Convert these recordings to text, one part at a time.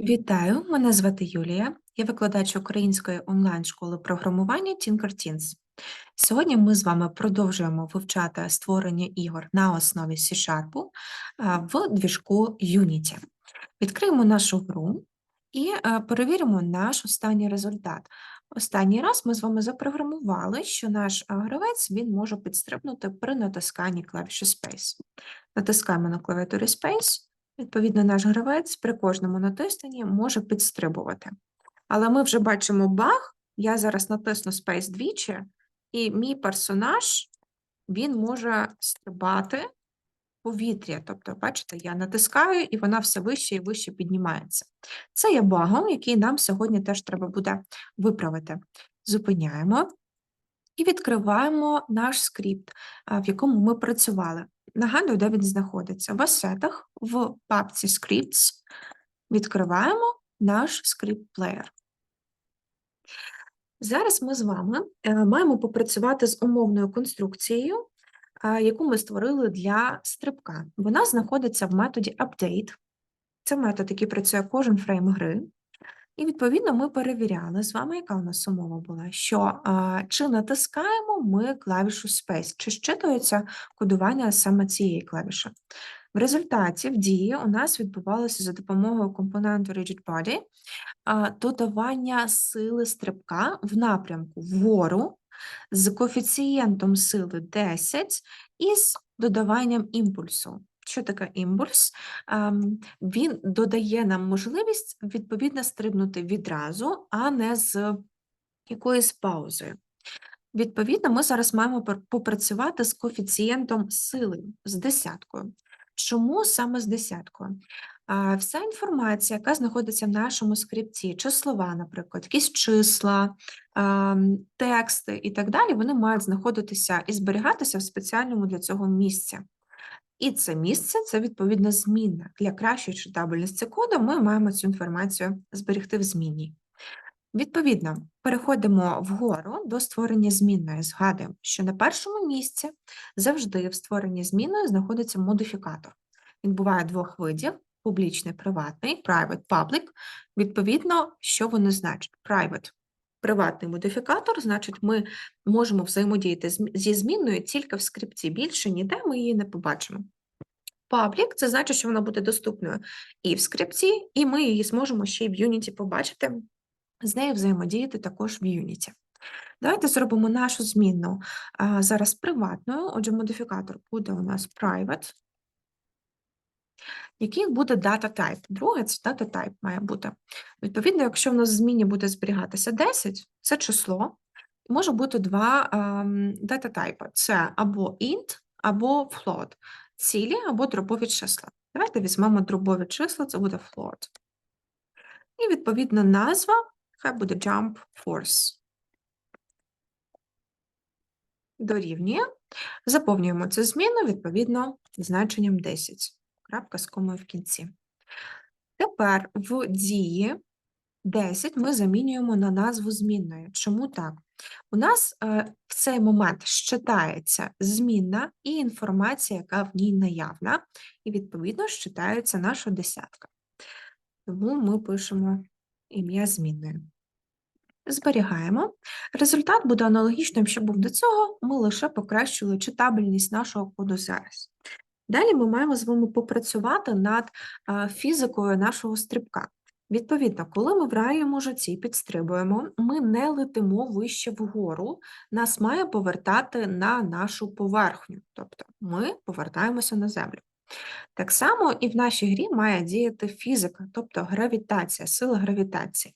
Вітаю, мене звати Юлія. Я викладач української онлайн-школи програмування Tinkerteens. Сьогодні ми з вами продовжуємо вивчати створення ігор на основі C-Sharp в двіжку Unity. Відкриємо нашу гру і перевіримо наш останній результат. Останній раз ми з вами запрограмували, що наш гравець він може підстрибнути при натисканні клавіші Space. Натискаємо на клавіатурі Space. Відповідно, наш гравець при кожному натисненні може підстрибувати. Але ми вже бачимо баг. Я зараз натисну Space двічі, і мій персонаж він може стрибати повітря. Тобто, бачите, я натискаю, і вона все вище і вище піднімається. Це є багом, який нам сьогодні теж треба буде виправити. Зупиняємо і відкриваємо наш скрипт, в якому ми працювали. Нагадую, де він знаходиться. В асетах, в папці Scripts відкриваємо наш скрипт-плеєр. Зараз ми з вами е, маємо попрацювати з умовною конструкцією, яку ми створили для стрибка. Вона знаходиться в методі update. Це метод, який працює кожен фрейм гри. І, відповідно, ми перевіряли з вами, яка у нас умова була, що а, чи натискаємо ми клавішу Space, чи щитується кодування саме цієї клавіші. В результаті в дії у нас відбувалося за допомогою компоненту RigidBody а, додавання сили стрибка в напрямку вгору з коефіцієнтом сили 10 і з додаванням імпульсу. Що таке імпульс? Ем, Він додає нам можливість відповідно стрибнути відразу, а не з якоюсь паузою. Відповідно, ми зараз маємо попрацювати з коефіцієнтом сили, з десяткою. Чому саме з десяткою? А, Вся інформація, яка знаходиться в нашому скрипті, числова, наприклад, якісь числа, ем, тексти і так далі, вони мають знаходитися і зберігатися в спеціальному для цього місці. І це місце це відповідно змінна. Для кращої читабельності коду ми маємо цю інформацію зберегти в змінній. Відповідно, переходимо вгору до створення змінної. Згадуємо, що на першому місці завжди в створенні змінної знаходиться модифікатор. Він буває двох видів: публічний, приватний, private, public. Відповідно, що вони значать? Private приватний модифікатор, значить, ми можемо взаємодіяти зі змінною тільки в скрипті. Більше ніде ми її не побачимо. Public – це значить, що вона буде доступною і в скрипті, і ми її зможемо ще й в Unity побачити, з нею взаємодіяти також в Unity. Давайте зробимо нашу змінну а, зараз приватною, отже, модифікатор буде у нас private, який буде data type. Друге, це data type має бути. Відповідно, якщо в нас в зміні буде зберігатися 10, це число, може бути два ем, data type. Це або int, або float. Цілі або дробові числа. Давайте візьмемо дробові числа, це буде float. І відповідно назва, хай буде jump force. Дорівнює. Заповнюємо цю зміну відповідно значенням 10. Крапка з комою в кінці. Тепер в дії 10 ми замінюємо на назву змінної. Чому так? У нас е, в цей момент щитається змінна і інформація, яка в ній наявна, і відповідно щитається наша десятка. Тому ми пишемо ім'я змінної. Зберігаємо. Результат буде аналогічним, що був до цього, ми лише покращили читабельність нашого коду зараз. Далі ми маємо з вами попрацювати над фізикою нашого стрибка. Відповідно, коли ми в раєму житті підстрибуємо, ми не летимо вище вгору, нас має повертати на нашу поверхню, тобто ми повертаємося на землю. Так само і в нашій грі має діяти фізика, тобто гравітація, сила гравітації.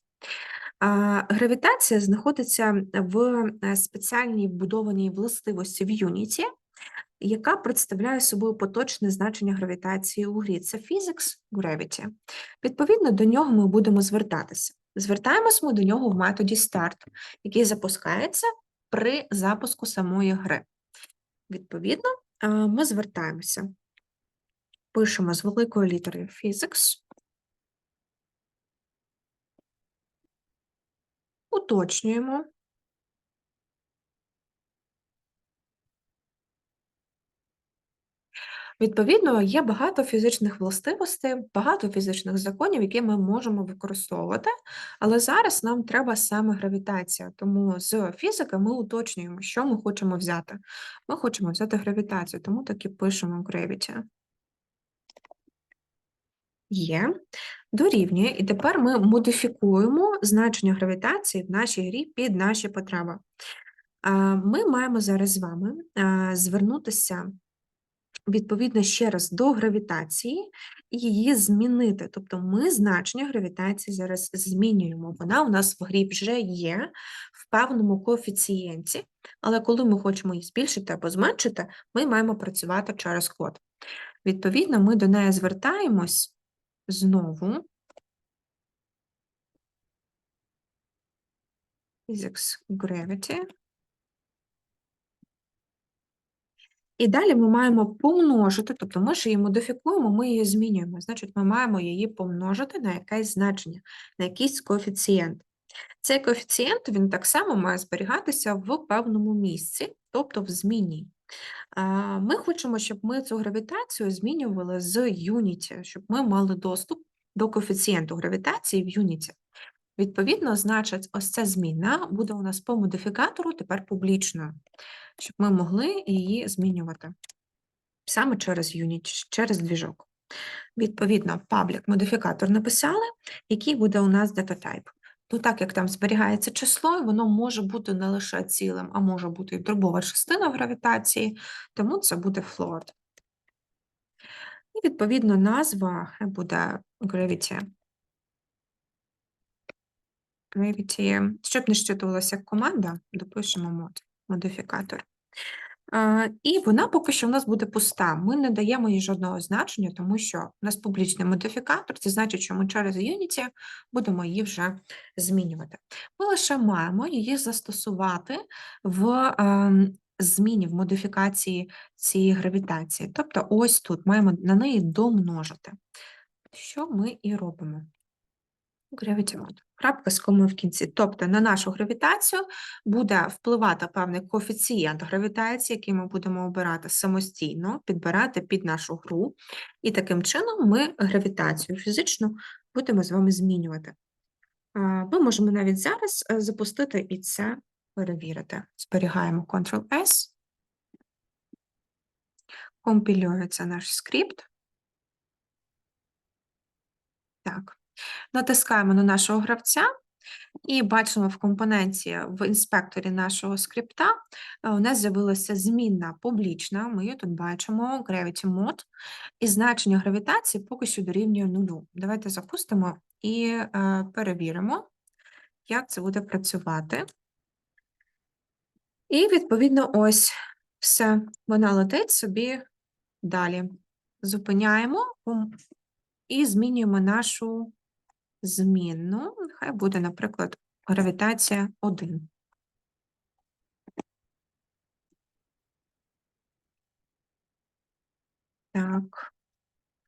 Гравітація знаходиться в е, спеціальній вбудованій властивості в Unity, яка представляє собою поточне значення гравітації у грі. Це physics gravity. Відповідно, до нього ми будемо звертатися. Звертаємось ми до нього в методі start, який запускається при запуску самої гри. Відповідно, ми звертаємося. Пишемо з великої літери physics. Уточнюємо. Відповідно, є багато фізичних властивостей, багато фізичних законів, які ми можемо використовувати, але зараз нам треба саме гравітація. Тому з фізики ми уточнюємо, що ми хочемо взяти. Ми хочемо взяти гравітацію, тому так і пишемо gravity. Є, дорівнює, і тепер ми модифікуємо значення гравітації в нашій грі під наші потреби. Ми маємо зараз з вами звернутися відповідно ще раз до гравітації і її змінити. Тобто ми значення гравітації зараз змінюємо. Вона у нас в грі вже є в певному коефіцієнті, але коли ми хочемо її збільшити або зменшити, ми маємо працювати через код. Відповідно, ми до неї звертаємось знову. Physics Gravity. І далі ми маємо помножити, тобто ми ж її модифікуємо, ми її змінюємо. Значить, ми маємо її помножити на якесь значення, на якийсь коефіцієнт. Цей коефіцієнт він так само має зберігатися в певному місці, тобто в зміні. Ми хочемо, щоб ми цю гравітацію змінювали з Unity, щоб ми мали доступ до коефіцієнту гравітації в Unity. Відповідно, значить, ось ця зміна буде у нас по модифікатору тепер публічною щоб ми могли її змінювати саме через Unity, через двіжок. Відповідно, паблік модифікатор написали, який буде у нас дататайп. То так як там зберігається число, воно може бути не лише цілим, а може бути і дробова частина гравітації, тому це буде float. І, відповідно, назва буде gravity. Gravity. Щоб не щитувалася команда, допишемо мод модифікатор. І вона поки що в нас буде пуста. Ми не даємо їй жодного значення, тому що у нас публічний модифікатор, це значить, що ми через Unity будемо її вже змінювати. Ми лише маємо її застосувати в ем, зміні, в модифікації цієї гравітації. Тобто, ось тут маємо на неї домножити, що ми і робимо. Mode. Крапка з комою в кінці. Тобто на нашу гравітацію буде впливати певний коефіцієнт гравітації, який ми будемо обирати самостійно, підбирати під нашу гру. І таким чином ми гравітацію фізично будемо з вами змінювати. Ми можемо навіть зараз е, запустити і це перевірити. Зберігаємо Ctrl-S, компілюється наш скрипт. Так. Натискаємо на нашого гравця і бачимо в компоненті в інспекторі нашого скрипта е, у нас з'явилася змінна публічна, ми її тут бачимо, Gravity Mode, і значення гравітації поки що дорівнює нулю. Давайте запустимо і е, перевіримо, як це буде працювати. І, відповідно, ось все, вона летить собі далі. Зупиняємо і змінюємо нашу змінну, нехай буде, наприклад, гравітація 1. Так,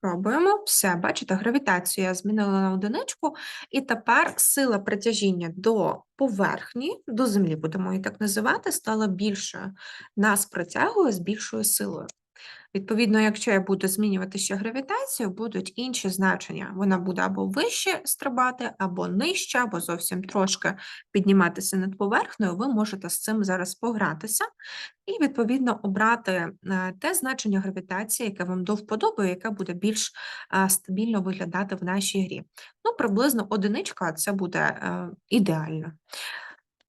пробуємо. Все, бачите, гравітацію я змінила на одиничку, і тепер сила притяжіння до поверхні, до землі, будемо її так називати, стала більшою. Нас притягує з більшою силою. Відповідно, якщо я буду змінювати ще гравітацію, будуть інші значення. Вона буде або вище стрибати, або нижче, або зовсім трошки підніматися над поверхнею. Ви можете з цим зараз погратися і, відповідно, обрати е, те значення гравітації, яке вам до вподоби, яке буде більш е, стабільно виглядати в нашій грі. Ну, приблизно одиничка це буде е, ідеально.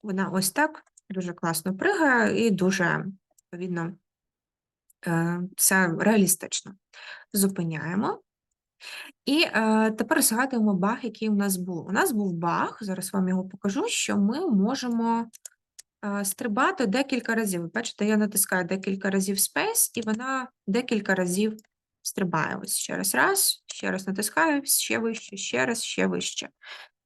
Вона ось так дуже класно пригає і дуже, відповідно, це реалістично. Зупиняємо. І е, тепер згадуємо баг, який у нас був. У нас був баг, зараз вам його покажу, що ми можемо е, стрибати декілька разів. Ви Бачите, я натискаю декілька разів Space, і вона декілька разів стрибає. Ось ще раз, раз, ще раз натискаю, ще вище, ще раз, ще вище.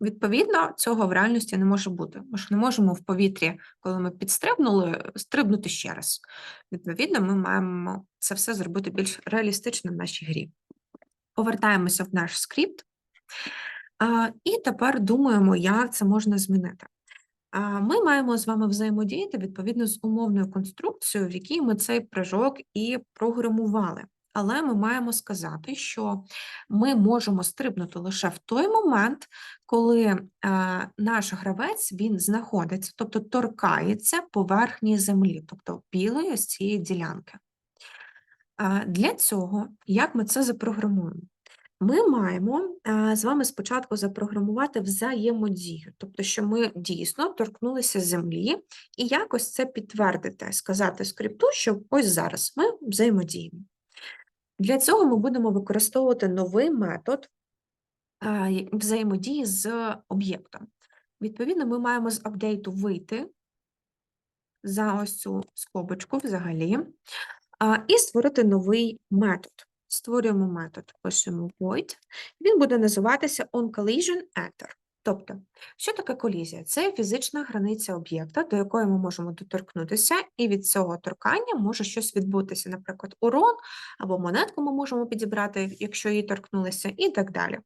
Відповідно, цього в реальності не може бути. Ми ж не можемо в повітрі, коли ми підстрибнули, стрибнути ще раз. Відповідно, ми маємо це все зробити більш реалістично в нашій грі. Повертаємося в наш скрипт, і тепер думаємо, як це можна змінити. Ми маємо з вами взаємодіяти відповідно з умовною конструкцією, в якій ми цей прыжок і програмували. Але ми маємо сказати, що ми можемо стрибнути лише в той момент, коли е, наш гравець він знаходиться, тобто торкається поверхні землі, тобто білої ось цієї ділянки. А, Для цього, як ми це запрограмуємо? Ми маємо е, з вами спочатку запрограмувати взаємодію, тобто, що ми дійсно торкнулися землі, і якось це підтвердити, сказати скрипту, що ось зараз ми взаємодіємо. Для цього ми будемо використовувати новий метод взаємодії з об'єктом. Відповідно, ми маємо з апдейту вийти за ось цю скобочку взагалі, і створити новий метод. Створюємо метод, пишемо void, він буде називатися onCollisionEnter. Тобто, що таке колізія? Це фізична границя об'єкта, до якої ми можемо доторкнутися, і від цього торкання може щось відбутися, наприклад, урон або монетку ми можемо підібрати, якщо її торкнулися, і так далі.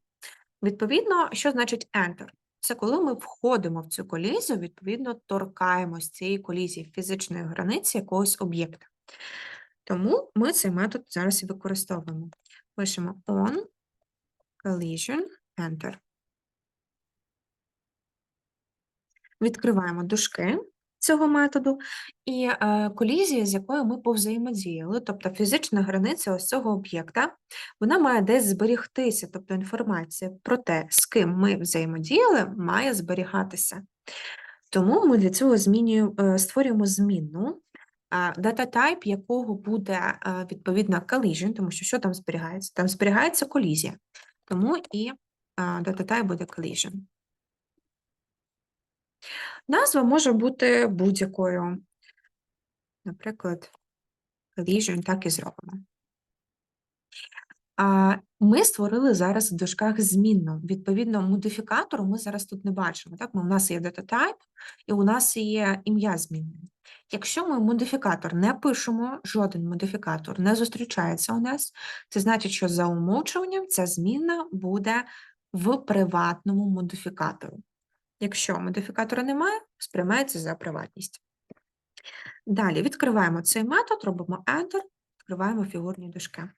Відповідно, що значить Enter? Це коли ми входимо в цю колізію, відповідно, торкаємось цієї колізії фізичної границі якогось об'єкта. Тому ми цей метод зараз і використовуємо. Пишемо on collision enter. Відкриваємо дужки цього методу, і е, колізія, з якою ми повзаємодіяли, тобто фізична границя ось цього об'єкта, вона має десь зберігтися, тобто інформація про те, з ким ми взаємодіяли, має зберігатися. Тому ми для цього змінюємо, е, створюємо змінну, дата-тайп якого буде е, відповідно collision, тому що що там зберігається? Там зберігається колізія. Тому і дата-тайп буде collision. Назва може бути будь-якою. Наприклад, collision так і зробимо. Ми створили зараз в дужках змінну. Відповідно, модифікатору ми зараз тут не бачимо. Так? У нас є datatype і у нас є ім'я змінної. Якщо ми модифікатор не пишемо, жоден модифікатор не зустрічається у нас, це значить, що за умовчуванням ця змінна буде в приватному модифікатору. Якщо модифікатора немає, сприймається за приватність. Далі відкриваємо цей метод, робимо Enter, відкриваємо фігурні дужки.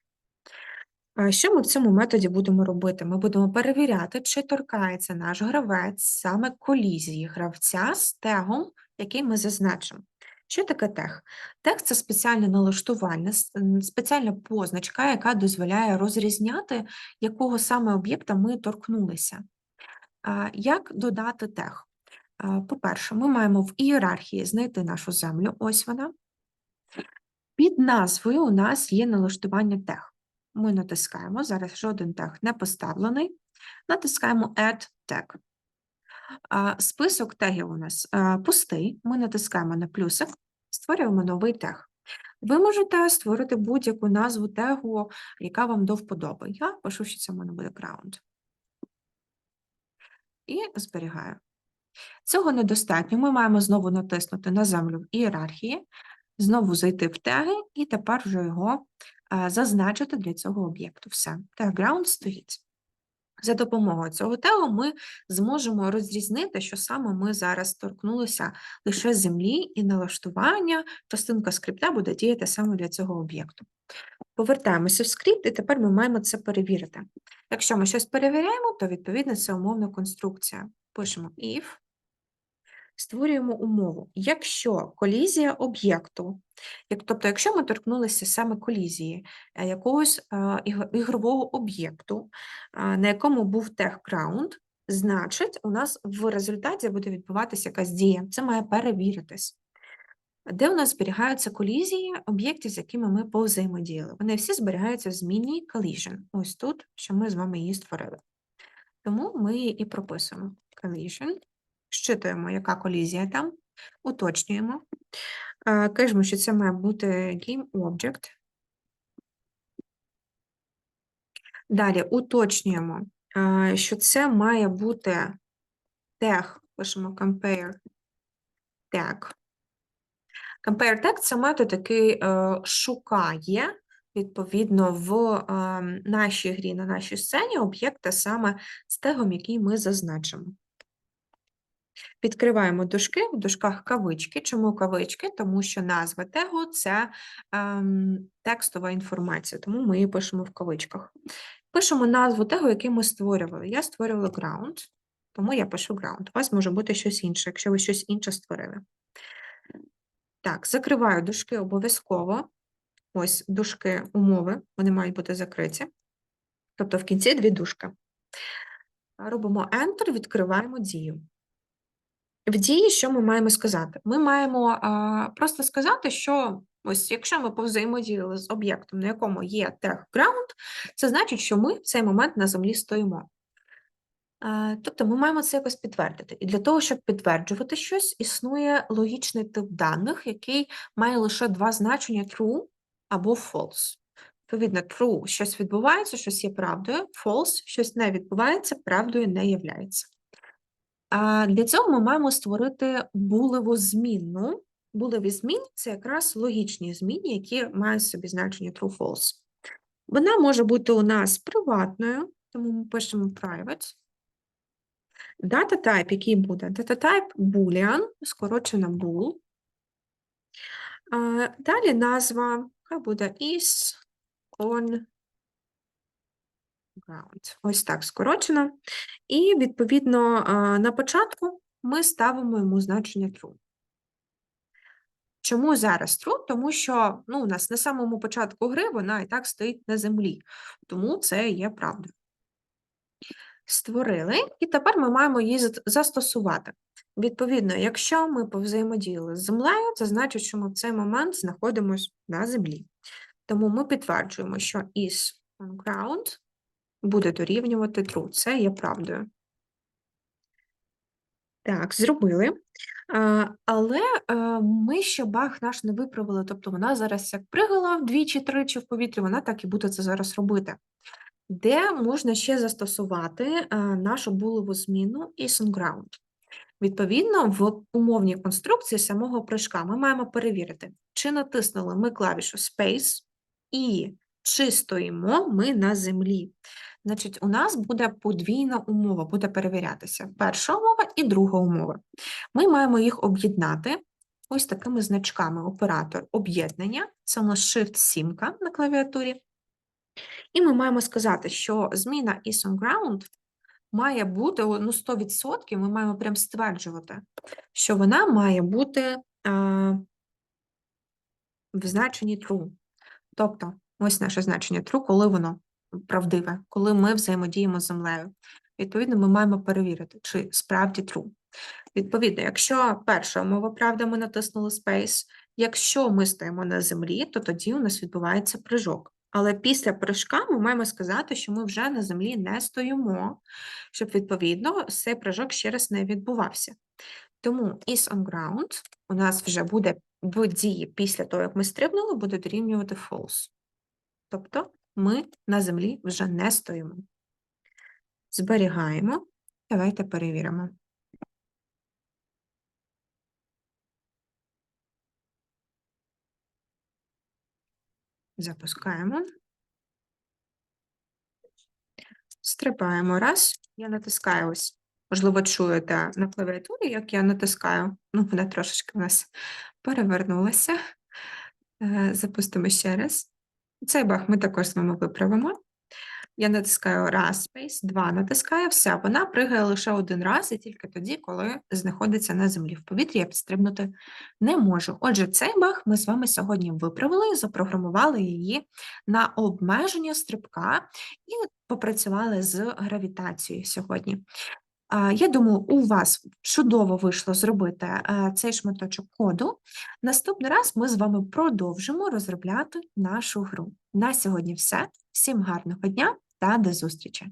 Що ми в цьому методі будемо робити? Ми будемо перевіряти, чи торкається наш гравець саме колізії гравця з тегом, який ми зазначимо. Що таке тег? Тег це спеціальне налаштування, спеціальна позначка, яка дозволяє розрізняти, якого саме об'єкта ми торкнулися. Як додати тег? По-перше, ми маємо в ієрархії знайти нашу землю, ось вона. Під назвою у нас є налаштування тег. Ми натискаємо, зараз жоден тег не поставлений, натискаємо Add Tag. Список тегів у нас пустий, ми натискаємо на плюсик, створюємо новий тег. Ви можете створити будь-яку назву тегу, яка вам до вподоби. Я пишу, що це в мене буде ground. І зберігаю. Цього недостатньо. Ми маємо знову натиснути на землю в ієрархії, знову зайти в теги і тепер вже його а, зазначити для цього об'єкту. Все, тег ground стоїть. За допомогою цього тегу ми зможемо розрізнити, що саме ми зараз торкнулися лише землі і налаштування, частинка скрипта буде діяти саме для цього об'єкту. Повертаємося в скрипт, і тепер ми маємо це перевірити. Якщо ми щось перевіряємо, то відповідно це умовна конструкція. Пишемо if, створюємо умову. Якщо колізія об'єкту, як, тобто, якщо ми торкнулися саме колізії е, якогось е, ігрового об'єкту, е, на якому був ground, значить, у нас в результаті буде відбуватися якась дія. Це має перевіритись. Де у нас зберігаються колізії об'єктів, з якими ми повзаємодіяли? Вони всі зберігаються в змінній collision. Ось тут, що ми з вами її створили. Тому ми її і прописуємо. Collision. Щитуємо, яка колізія там, уточнюємо. Е, Кажемо, що це має бути game object. Далі уточнюємо, е, що це має бути тег, пишемо compare tag. Compare tag – це метод, який е, шукає, відповідно, в е, нашій грі, на нашій сцені об'єкта саме з тегом, який ми зазначимо. Відкриваємо дужки, в дужках кавички. Чому кавички? Тому що назва тегу – це ем, текстова інформація, тому ми її пишемо в кавичках. Пишемо назву тегу, який ми створювали. Я створювала ground, тому я пишу ground. У вас може бути щось інше, якщо ви щось інше створили. Так, закриваю дужки обов'язково. Ось дужки умови, вони мають бути закриті. Тобто в кінці дві дужки. Робимо Enter, відкриваємо дію. В дії що ми маємо сказати? Ми маємо а, просто сказати, що ось якщо ми повзаємодіяли з об'єктом, на якому є тег ground, це значить, що ми в цей момент на землі стоїмо. А, тобто ми маємо це якось підтвердити. І для того, щоб підтверджувати щось, існує логічний тип даних, який має лише два значення true або false. Відповідно, true щось відбувається, щось є правдою, false щось не відбувається, правдою не являється. А Для цього ми маємо створити булеву змінну. Булеві зміни це якраз логічні зміни, які мають собі значення true-false. Вона може бути у нас приватною, тому ми пишемо private. Data type, який буде? Data type boolean, скорочена bool. Далі назва, хай буде is on ground. Ось так скорочено. І, відповідно, на початку ми ставимо йому значення true. Чому зараз true? Тому що ну, у нас на самому початку гри вона і так стоїть на землі, тому це є правдою. Створили, і тепер ми маємо її застосувати. Відповідно, якщо ми повзаємодіяли з землею, це значить, що ми в цей момент знаходимося на землі. Тому ми підтверджуємо, що is on ground буде дорівнювати true. Це є правдою. Так, зробили. Але ми ще баг наш не виправили, тобто вона зараз як пригала вдвічі-тричі в повітрі, вона так і буде це зараз робити. Де можна ще застосувати нашу булеву зміну on ground? Відповідно, в умовній конструкції самого прыжка ми маємо перевірити, чи натиснули ми клавішу Space і чи стоїмо ми на землі. Значить, у нас буде подвійна умова, буде перевірятися. Перша умова і друга умова. Ми маємо їх об'єднати ось такими значками. Оператор об'єднання, це у нас Shift-7 на клавіатурі. І ми маємо сказати, що зміна is on ground має бути ну, 100%, ми маємо прям стверджувати, що вона має бути а, в значенні true. Тобто, ось наше значення true, коли воно правдиве, коли ми взаємодіємо з землею. Відповідно, ми маємо перевірити, чи справді true. Відповідно, якщо перша умова правда, ми натиснули Space, якщо ми стоїмо на землі, то тоді у нас відбувається прыжок. Але після прыжка ми маємо сказати, що ми вже на землі не стоїмо, щоб, відповідно, цей прыжок ще раз не відбувався. Тому is on ground у нас вже буде дії після того, як ми стрибнули, буде дорівнювати false. Тобто ми на землі вже не стоїмо. Зберігаємо. Давайте перевіримо. Запускаємо. Стрибаємо раз. Я натискаю ось. Можливо, чуєте на клавіатурі, як я натискаю. Ну, вона трошечки в нас перевернулася. Е, запустимо ще раз. Цей баг ми також з вами виправимо. Я натискаю раз Space, два натискаю, все, вона пригає лише один раз і тільки тоді, коли знаходиться на землі. В повітрі я підстрибнути не можу. Отже, цей баг ми з вами сьогодні виправили запрограмували її на обмеження стрибка і попрацювали з гравітацією сьогодні. Я думаю, у вас чудово вийшло зробити е, цей шматочок коду. Наступний раз ми з вами продовжимо розробляти нашу гру. На сьогодні все. Всім гарного дня та до зустрічі!